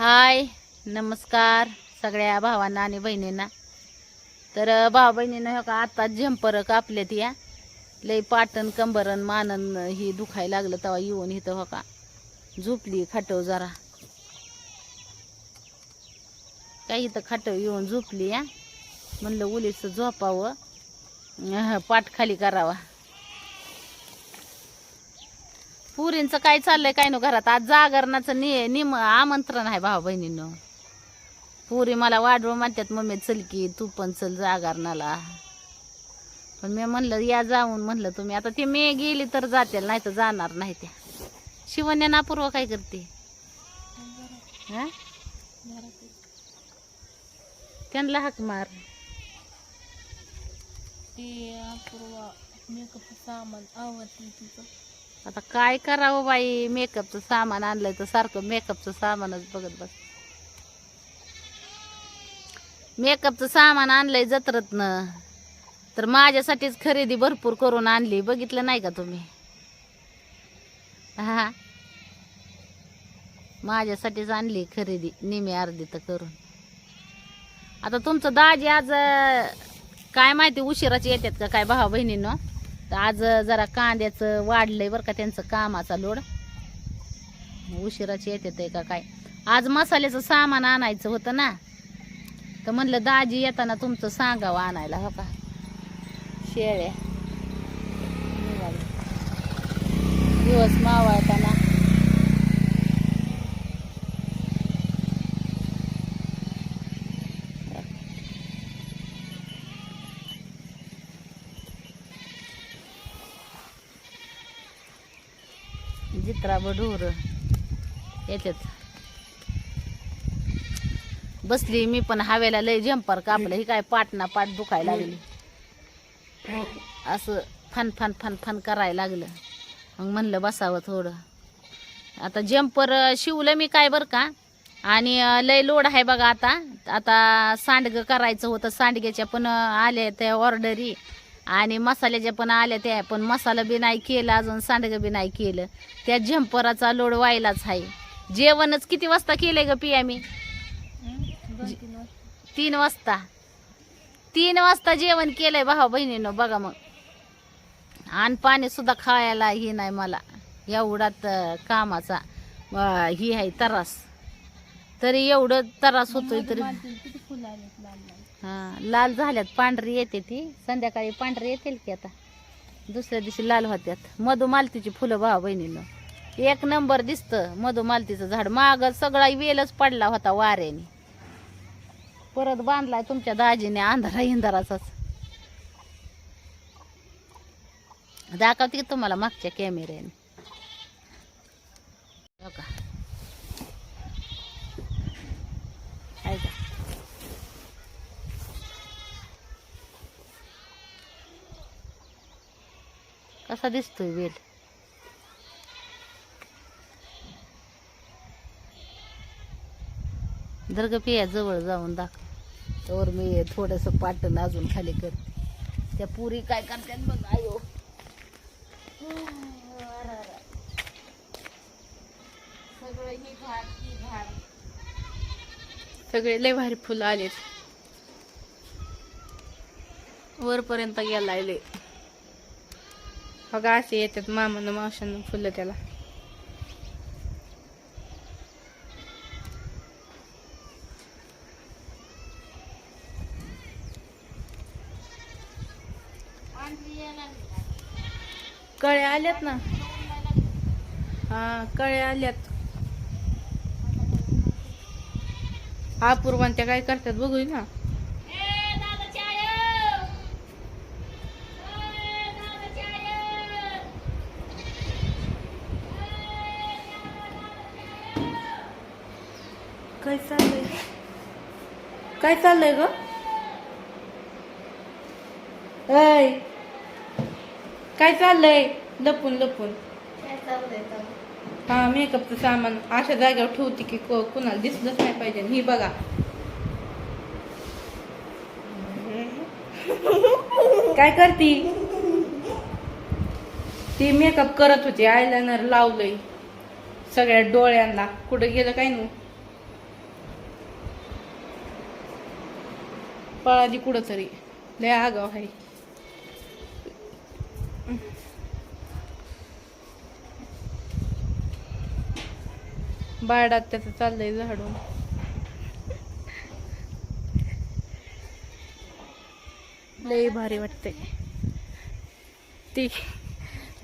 हाय नमस्कार सगळ्या भावांना आणि बहिणींना. तर अ, भावा हो का आता झंपर कापलेत या. लई पाटण कंबरन मानन ही दुखायला लागलं तेव्हा येऊन इथं हो का झोपली खाटव जरा. काही इथं खाटव येऊन झोपली या. म्हणलं उलीचं झोपावं. पाठ खाली करावा. पुरींचं काय चाललंय काय नो घरात. आज जागरणाचं नि निम आमंत्रण आहे भावा बहिणीनं. पुरी मला वाढवं म्हणतात मम्मी चल की तू पण चल जागरणाला. पण मी म्हणलं या जाऊन म्हणलं तुम्ही. आता ते मी गेली तर जातील नाही तर जाणार नाही त्या. शिवण्या नापूर्व काय करते? त्यांना हाक मार. ते अपूर्वा मेकअप सामान आवडते तिचं. आता काय करावं बाई? मेकअपचं सामान आणलंय तर सारखं मेकअपचं सामानच बघत बस. मेकअपचं सामान आणलंय जत्रतनं. तर माझ्यासाठीच खरेदी भरपूर करून आणली. बघितलं नाही का तुम्ही? हा. माझ्यासाठीच आणली खरेदी. निमी अर्धी तर करून. आता तुमचं दाजी आज काय माहिती उशिराची येतात का? काय भावा बहिणीनं तर आज जरा कांद्याचं वाढलंय बरं का त्यांचं कामाचा लोड. उशिराचे आहे का काय. आज मसाल्याचं सामान आणायचं होतं ना. तर म्हणलं दाजी येताना तुमचं सांगावं आणायला हो का. शेळ्या. निघाले. दिवस मावळताना. जित्रा ढोर. याच्यात. बसली मी पण हवेला लय जंपर कापलं ही काय पाट ना पाट दुखायला लागली. असं फन फन फन फन करायला लागलं. मग म्हणलं बसावं थोडं. आता जंपर शिवलं मी काय बरं का? आणि लय लोड आहे बघा आता. आता सांडगं करायचं होतं सांडग्याच्या पण आले त्या ऑर्डरी आणि मसाल्याच्या पण आल्या त्या पण मसाला बी नाही केलं अजून सांडगं बी नाही केलं. त्या झंपराचा लोड व्हायलाच आहे. जेवणच किती वाजता केलंय ग पिया मी? तीन वाजता. तीन वाजता जेवण केलंय भावा बहिणीनं बघा मग. आणि पाणी सुद्धा खायला हे नाही मला. एवढात कामाचा ही आहे तरास. तरी एवढं तरास होतोय तरी. लाल हा लाल झाल्यात पांढरी येते ती. संध्याकाळी पांढरी येतील की आता? दुसऱ्या दिवशी लाल होत्यात. मधुमालतीची फुलं भावा बहिणीनं. एक नंबर दिसतं मधुमालतीचं झाड. माग सगळा वेलच पडला होता वाऱ्याने. परत बांधलाय तुमच्या दाजीने अंधारा इंधाराचाच. दाखवते की तुम्हाला मागच्या कॅमेऱ्याने हो का आहे का कसा दिसतोय वेल. दर्ग पिया जवळ जाऊन दाखव तर मी थोडस पाटण अजून खाली करते. त्या पुरी काय करतात बघ आयो. सगळं लय भारी फुलं आलेत. वरपर्यंत गेलाय लय बघा असे येतात मामानं मावशानं फुलं त्याला. कळे आल्यात ना? हा कळे आल्यात. अपूर्वान त्या काय करतात बघू ना. काय चाललंय? काय चाललंय ग? काय चाललंय? लपून लपून. हा मेकअपचं सामान अशा जागेवर ठेवते की को- कुणाला दिसलंच नाही पाहिजे. ही बघा. काय करती? ती मेकअप करत होती. आयलाइनर लावलंय. सगळ्या डोळ्यांना. कुठं गेलं काय नू पळाली कुठं तरी लय आगाव आहे. बाडात त्याचं चाललंय झाडून. लय भारी वाटते ती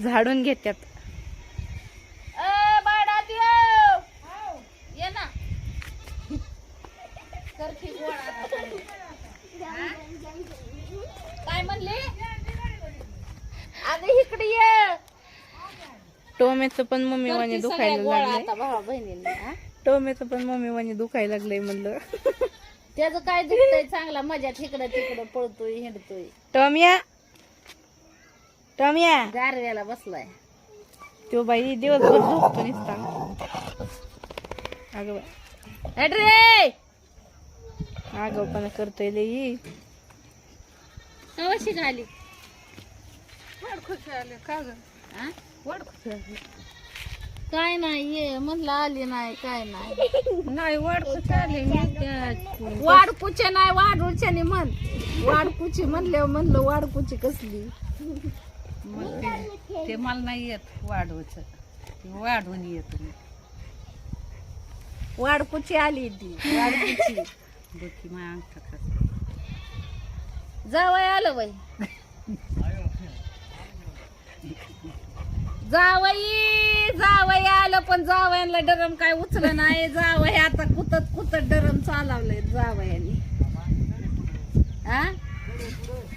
झाडून घेत्यात ये ना कर की गोळा आता. हा? काय म्हणले अगं इकडे ये टोमॅटो पण मम्मी वाणी दुखायला लागले. आता भावा बहिणींना? टोमॅटो पण मम्मी वाणी दुखायला लागलंय म्हणलं. त्याचं काय दुखतंय चांगला मजात इकडं तिकडं पळतोय हिंडतोय. टोमिया टोमिया. गारव्याला बसलाय. तो बाई दिवसभर झोपतो निसता. अगं बाई. अड्रे आगाऊपणा करतोय लई. कशी घाली का ग? हा? काय नाही ये म्हणलं आली नाही काय नाही. नाही वाढ वाडकुचे नाही वाढूच्याने म्हण. वाडकुची म्हणल्यावर म्हणलं वाडकुची कसली? ते मला नाही येत वाढवच. वाढवून येत मी वाडकुची आली ती. वाडकुची बघी माझ्या अंगठात जावय आलं बाई. जावई जावई आलं पण जावयाला डरम काय उचलं नाही. जावई आता कुतत कुतत डरम चालवलंय जावयाने. हा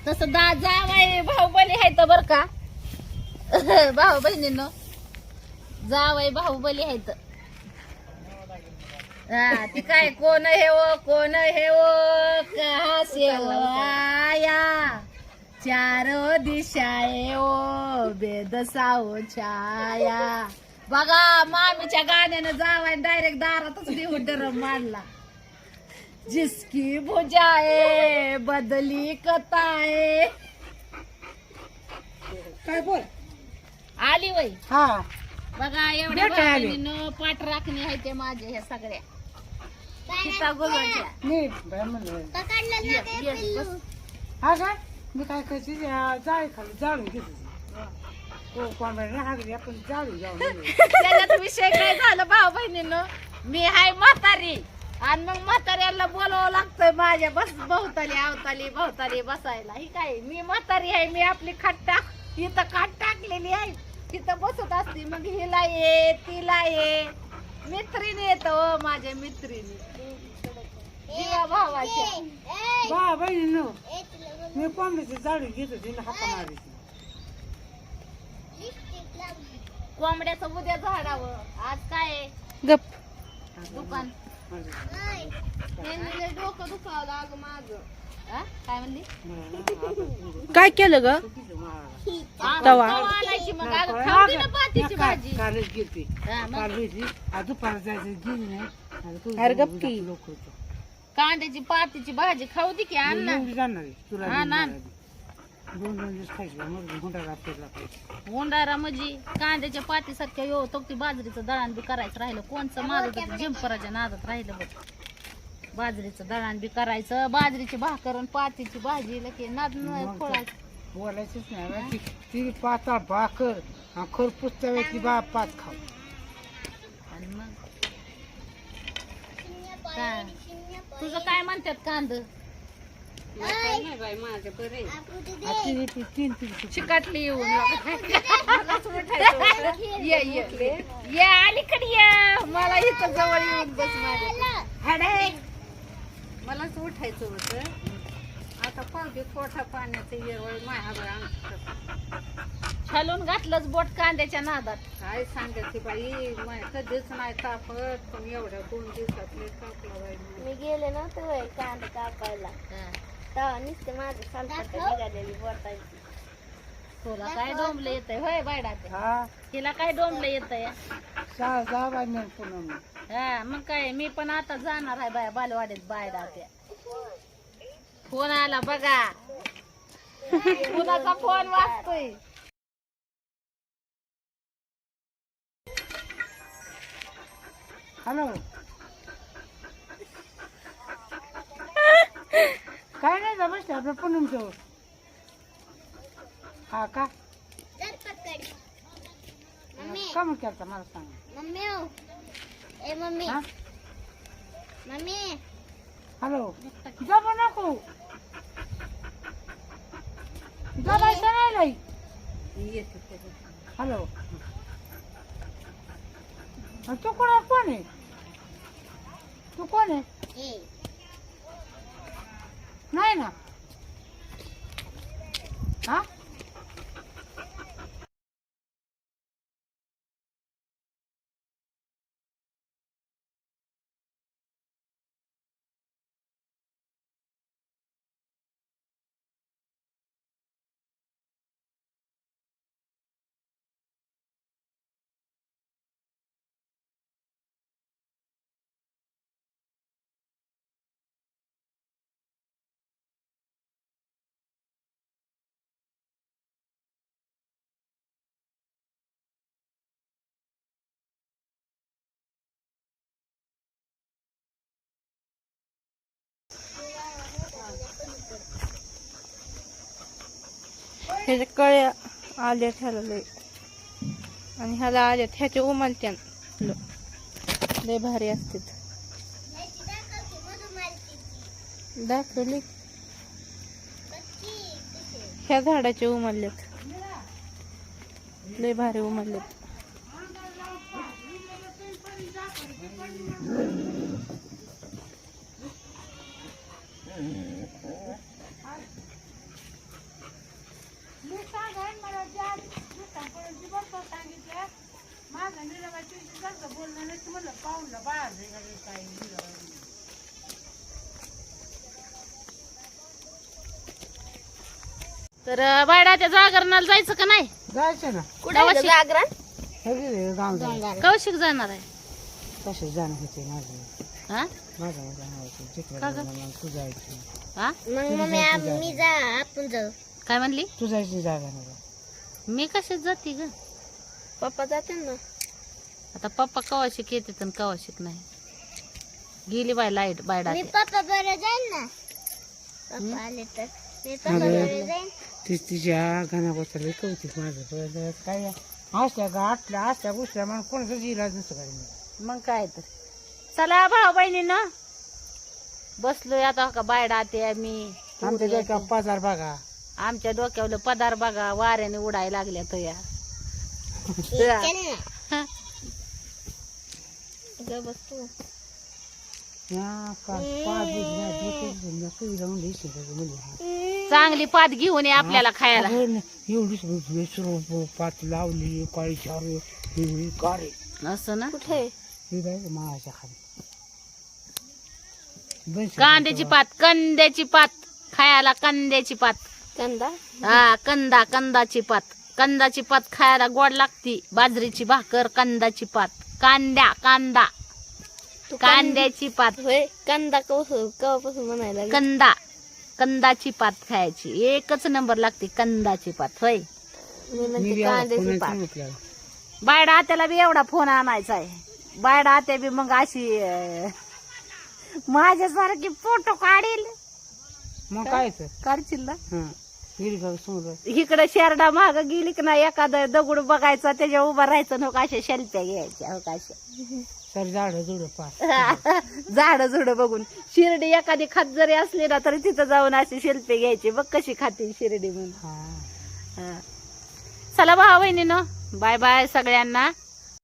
तसं दा जावई भाऊबली आहे तर बर का? भाऊ बहिणीनं जावई बाहुबली आहेत हा ती काय कोण हे ओ कोण हे ओ कहा से आया? चारो दिशाए ओ बेदसाओ छाया. बघा मामीच्या गाण्यानं जावाय डायरेक्ट दारातच देऊन डरम मारला. जिसकी भुजाए बदली कताए. काय बोल? आली वय हा. बघा एवढ्या काय आली? पाठ राखणी आहे ते माझे ह्या सगळ्या. सीता नीट. बाय म्हणलं. हा का मी काय करायची जाळी खाली जाळून घेतो. हो कोंबड्या हागली आपण जाळू जाऊन त्याच्यात विषय काय झालं भाऊ बहिणीनं? मी हाय म्हातारी. आणि मग म्हाताऱ्याला बोलावं लागतंय माझ्या बस भोवताली आवताली भोवताली बसायला. ही काय मी म्हातारी आहे मी आपली खाट टाक इथं खाट टाकलेली आहे. तिथं बसत असते. मग हिला ये तिला ये. मित्रीने येत माझ्या मित्रीने. जीवा भावाच्या बा बहिणी नो मी कोंबड्याची जाळी घेतो तिला हाता मारायची कोंबड्याचं उद्या झाडावं. आज काय आहे? गप. दुकान. डोकं दुखावलं अगं माझं? काय म्हणली काय केलं ग? तवा. तवा आणायची मग अगं खाऊ दे ना पातीची भाजी कालच गेलती हा, मग काल गेली आज दुपार जायचं गेली नाही आता तू अरे गप की. लोक होतो कांद्याची पातीची भाजी खाऊ दे की आण ना. एवढी जाणार आहे. तुला हा, ना. दोन दोन दिवस खायची मग गुंडा रात्रीला पाहिजे उंडारा म्हणजे कांद्याच्या पातीसारख्या यो तो ती बाजरीचं दळण बी करायचं राहिलं. कोणचं माझं जिंपराच्या नादात राहिलं बघ. बाजरीचं दळण बी करायचं. बाजरीची भाकर आणि पातीची भाजी लकी नाद खोळायचं. बोलायचंच नाही बा. ती- ती पाता भाकर आणि खरपूस तव्याची बा पात खाऊ. आणि मग? काय तुझं काय म्हणतात कांद? तीन तीन तीन चिकाटली येऊन. ये ये. ये अलीकडे ये. मला इथं जवळ येऊन बस माझ्या हाडे. मलाच उठायचं होतं. आता पावते पोटा पाण्याचं येवळ माझ्या खालून घातलंच बोट कांद्याच्या नादात. काय सांगायची बाई? माय कधीच नाही तापत. पण एवढ्या दोन दिवसातले तापला बाई मी गेले नव्हते वय कांदा कापायला. तेव्हा नुसते माझं सालपट निघालेली बोटायची तुला काय डोंबलं येतंय होय बायडा ते? हा. तिला काय डोंबलं येतंय? जा जा पुन्हा मग. हा मग काय मी पण आता जाणार आहे बाया बालवाडीत बायडा त्या फोन आला बघा. कुणाचा फोन वाजतोय? हॅलो. काय नाही असते आपल्या पूनम जवळ हा का? मम्मी. का मग केलता? मला सांग. मम्मी ओ ए मम्मी. हा? मम्मी. हॅलो. जमू नको. जमायचं नाही लई हॅलो. अ, तू कोण कोण आहे? तू कोण आहे? ए. नाही ना. हा? ह्याच्या कळ्या आले ह्याला लय आणि ह्याला आल्यात ह्याचे उमलत्यान. लय भारी असतात दाखवली. ह्या झाडाचे उमललेत. लय भारी उमललेत. मी जास्त बोलणं नाही की म्हणलं बाहेर निघाले. तर बायडाच्या जागरणाला जायचं का नाही? जायचं ना. कुठं जागरण. सगळे गाव जायचं कौशिक जाणार आहे. तसे जाणं होते माझं. हा? माझं जाणं होते मग तू जायची. हा? मग मम्मी आम्ही जा आपण जाऊ. काय म्हणली? तू जायची जागा नाही मी कशात जाते ग? पप्पा जाते ना. आता पप्पा कवाशिक येते तर कवाशिक नाही. गेली बाय लाइट बायडा मी पप्पा बरं जाईन ना. पप्पा आले तर. मी पप्पा बरं जाईन. तीच तिच्या गाण्याबद्दल कौतिक माझं. काय असल्या का आटल्या असल्या गोष्टी मला कोणाचाच इलाज नसतो काही मग काय तर. चला भाऊ बहिणीनं. बसलोय आता का बायडा ते मी. आमच्या जर का बाजार बघा. आमच्या डोक्यावलं पदार बघा वाऱ्याने उडायला लागल्या तो या. चल ना ग बस तू. या का पाच दिवस काही राहून द्यायची म्हणजे चांगली पात घेऊन ये आपल्याला खायला. एवढीच पात लावली काळी चार काळी असं ना? कुठे ही बाई माळाच्या खाली. कांद्याची पात कंद्याची पात खायला कंद्याची पात. कांदा? हा कंदा कंदाची पात. कंदाची पात खायला गोड लागती. बाजरीची भाकर कंदाची पात. कांद्या कांदा. तू कांद्याची पात. होय कांदा कवस कवापासून म्हणायला लागली? कंदा. कंदाची पात खायची. एकच नंबर लागते कंदाची पात. होय. मी म्हणते कांद्याची पात. बायडा आत्याला बी एवढा फोन आणायचा आहे. बायडा आत्या बी मग अशी अं, माझ्यासारखी फोटो काढील. मग काय तर? काढशील ना? समोर इकडं शेरडा माग गेली की नाही एखादा दगड बघायचा त्याच्या उभा राहायचं नको अशा शेल्प्या घ्यायच्या हो सर झाड जुड पाच झाड झुड बघून. शिर्डी एखादी खात जरी असली ना तरी तिथं जाऊन अशी शिल्पे घ्यायची. बघ कशी खाते शिर्डी म्हणून. हा. हा. चला भाऊ बहिणीनं. बाय बाय सगळ्यांना.